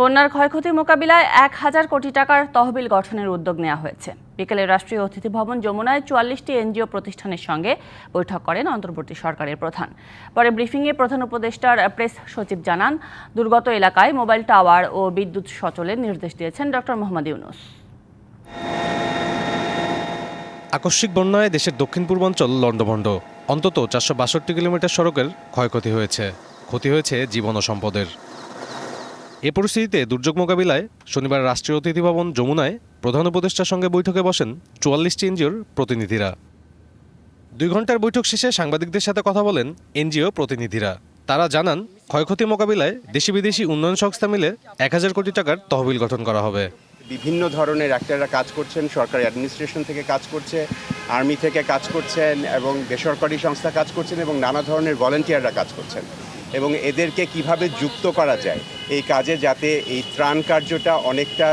বন্যার ক্ষয়ক্ষতি মোকাবিলায় এক হাজার কোটি টাকার তহবিল গঠনের উদ্যোগ নেওয়া হয়েছে। বিকেলে রাষ্ট্রীয় অতিথি ভবন যমুনায় চুয়াল্লিশটি এনজিও প্রতিষ্ঠানের সঙ্গে বৈঠক করেন অন্তর্বর্তী সরকারের প্রধান। পরে ব্রিফিংয়ে প্রধান উপদেষ্টার প্রেস সচিব জানান, দুর্গত এলাকায় মোবাইল টাওয়ার ও বিদ্যুৎ সচলের নির্দেশ দিয়েছেন ডক্টর মোহাম্মদ ইউনুস। আকস্মিক বন্যায় দেশের দক্ষিণ পূর্বাঞ্চল লণ্ডভণ্ড। অন্তত চারশো বাষট্টি কিলোমিটার সড়কের ক্ষয়ক্ষতি হয়েছে। ক্ষতি হয়েছে জীবন ও সম্পদের। এ পরিস্থিতিতে দুর্যোগ মোকাবিলায় শনিবার রাষ্ট্রীয় অতিথি ভবন যমুনায় প্রধান উপদেষ্টার সঙ্গে বৈঠকে বসেন চুয়াল্লিশটি এনজিওর প্রতিনিধিরা। দুই ঘণ্টার বৈঠক শেষে সাংবাদিকদের সাথে কথা বলেন এনজিও প্রতিনিধিরা। তারা জানান, ক্ষয়ক্ষতি মোকাবিলায় দেশি বিদেশি উন্নয়ন সংস্থা মিলে এক হাজার কোটি টাকার তহবিল গঠন করা হবে। বিভিন্ন ধরনের অ্যাক্টাররা কাজ করছেন, সরকারি অ্যাডমিনিস্ট্রেশন থেকে কাজ করছে। আর্মি থেকে কাজ করছেন এবং বেসরকারি সংস্থা কাজ করছেন এবং নানা ধরনের ভলেন্টিয়াররা কাজ করছেন। এবং এদেরকে কীভাবে যুক্ত করা যায় এই কাজে যাতে এই ত্রাণ কার্যটা অনেকটা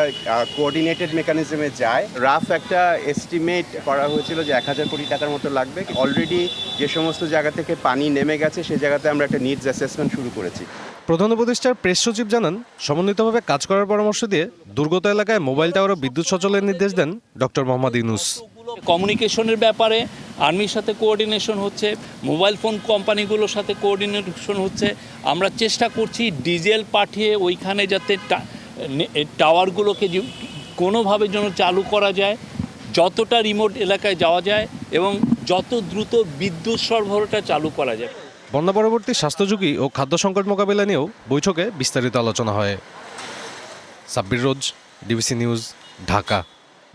কোঅর্ডিনেটেড মেকানিজমে যায়। রাফ একটা এস্টিমেট করা হয়েছিল যে এক হাজার কোটি টাকার মতো লাগবে। অলরেডি যে সমস্ত জায়গা থেকে পানি নেমে গেছে সেই জায়গাতে আমরা একটা নিডস অ্যাসেসমেন্ট শুরু করেছি। প্রধান উপদেষ্টার প্রেস সচিব জানান সমন্বিতভাবে কাজ করার পরামর্শ দিয়ে দুর্গত এলাকায় মোবাইল টাওয়ার ও বিদ্যুৎ সচলের নির্দেশ দেন ডক্টর মোহাম্মদ ইউনুস। কমিউনিকেশনের ব্যাপারে, আর্মির সাথে কোঅর্ডিনেশন হচ্ছে মোবাইল ফোন কোম্পানিগুলোর সাথে কোঅর্ডিনেশন হচ্ছে। আমরা চেষ্টা করছি ডিজেল পাঠিয়ে ওইখানে যাতে টাওয়ারগুলোকে কোনোভাবে যেন চালু করা যায়, যতটা রিমোট এলাকায় যাওয়া যায় এবং যত দ্রুত বিদ্যুৎ সরবরাহটা চালু করা যায়। বন্যা পরবর্তী স্বাস্থ্য ঝুঁকি ও খাদ্য সংকট মোকাবিলা নিয়েও বৈঠকে বিস্তারিত আলোচনা হয়। Sabbir Roj, DBC news, Dhaka.